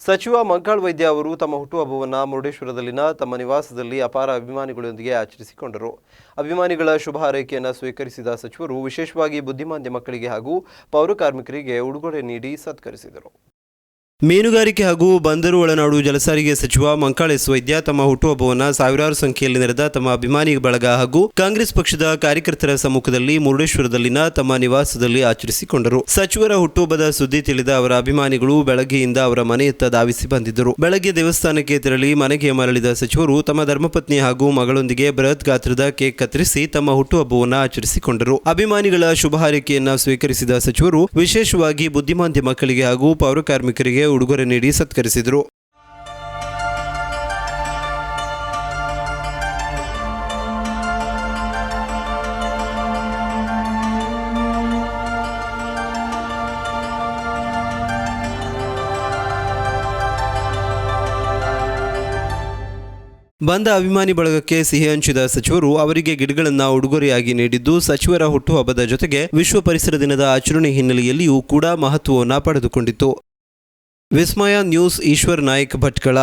ಸಚಿವ ಮಂಕಾಳ್ ವೈದ್ಯ ಅವರು ತಮ್ಮ ಹುಟ್ಟುಹಬ್ಬವನ್ನು ಮುರುಡೇಶ್ವರದಲ್ಲಿನ ತಮ್ಮ ನಿವಾಸದಲ್ಲಿ ಅಪಾರ ಅಭಿಮಾನಿಗಳೊಂದಿಗೆ ಆಚರಿಸಿಕೊಂಡರು. ಅಭಿಮಾನಿಗಳ ಶುಭ ಹಾರೈಕೆಯನ್ನು ಸ್ವೀಕರಿಸಿದ ಸಚಿವರು ವಿಶೇಷವಾಗಿ ಬುದ್ಧಿಮಾಂದ್ಯ ಮಕ್ಕಳಿಗೆ ಹಾಗೂ ಪೌರಕಾರ್ಮಿಕರಿಗೆ ಉಡುಗೊರೆ ನೀಡಿ ಸತ್ಕರಿಸಿದರು. ಮೀನುಗಾರಿಕೆ ಹಾಗೂ ಬಂದರು ಒಳನಾಡು ಜಲಸಾರಿಗೆ ಸಚಿವ ಮಂಕಾಳೆ ವೈದ್ಯ ತಮ್ಮ ಹುಟ್ಟುಹಬ್ಬವನ್ನು ಸಾವಿರಾರು ಸಂಖ್ಯೆಯಲ್ಲಿ ನೆರೆದ ತಮ್ಮ ಅಭಿಮಾನಿ ಬಳಗ ಹಾಗೂ ಕಾಂಗ್ರೆಸ್ ಪಕ್ಷದ ಕಾರ್ಯಕರ್ತರ ಸಮ್ಮುಖದಲ್ಲಿ ಮುರುಡೇಶ್ವರದಲ್ಲಿನ ತಮ್ಮ ನಿವಾಸದಲ್ಲಿ ಆಚರಿಸಿಕೊಂಡರು. ಸಚಿವರ ಹುಟ್ಟುಹಬ್ಬದ ಸುದ್ದಿ ತಿಳಿದ ಅವರ ಅಭಿಮಾನಿಗಳು ಬೆಳಗ್ಗೆಯಿಂದ ಅವರ ಮನೆಯತ್ತ ಧಾವಿಸಿ ಬಂದಿದ್ದರು. ಬೆಳಗ್ಗೆ ದೇವಸ್ಥಾನಕ್ಕೆ ತೆರಳಿ ಮನೆಗೆ ಮರಳಿದ ಸಚಿವರು ತಮ್ಮ ಧರ್ಮಪತ್ನಿ ಹಾಗೂ ಮಗಳೊಂದಿಗೆ ಬೃಹತ್ ಗಾತ್ರದ ಕೇಕ್ ಕತ್ತರಿಸಿ ತಮ್ಮ ಹುಟ್ಟುಹಬ್ಬವನ್ನು ಆಚರಿಸಿಕೊಂಡರು. ಅಭಿಮಾನಿಗಳ ಶುಭ ಹಾರೈಕೆಯನ್ನು ಸ್ವೀಕರಿಸಿದ ಸಚಿವರು, ವಿಶೇಷವಾಗಿ ಬುದ್ಧಿಮಾಂದ್ಯ ಮಕ್ಕಳಿಗೆ ಹಾಗೂ ಪೌರ ಕಾರ್ಮಿಕರಿಗೆ ಉಡುಗೊರೆ ನೀಡಿ ಸತ್ಕರಿಸಿದರು. ಬಂದ ಅಭಿಮಾನಿ ಬಳಗಕ್ಕೆ ಸಿಹಿ ಹಂಚಿದ ಸಚಿವರು ಅವರಿಗೆ ಗಿಡಗಳನ್ನು ಉಡುಗೊರೆಯಾಗಿ ನೀಡಿದ್ದು ಸಚಿವರ ಹುಟ್ಟುಹಬ್ಬದ ಜೊತೆಗೆ ವಿಶ್ವ ಪರಿಸರ ದಿನದ ಆಚರಣೆ ಹಿನ್ನೆಲೆಯಲ್ಲಿಯೂ ಕೂಡ ಮಹತ್ವವನ್ನು ಪಡೆದುಕೊಂಡಿತು ವಿಸ್ಮಯ ನ್ಯೂಸ್ ಈಶ್ವರ್ ನಾಯ್ಕ್ ಭಟ್ಕಳ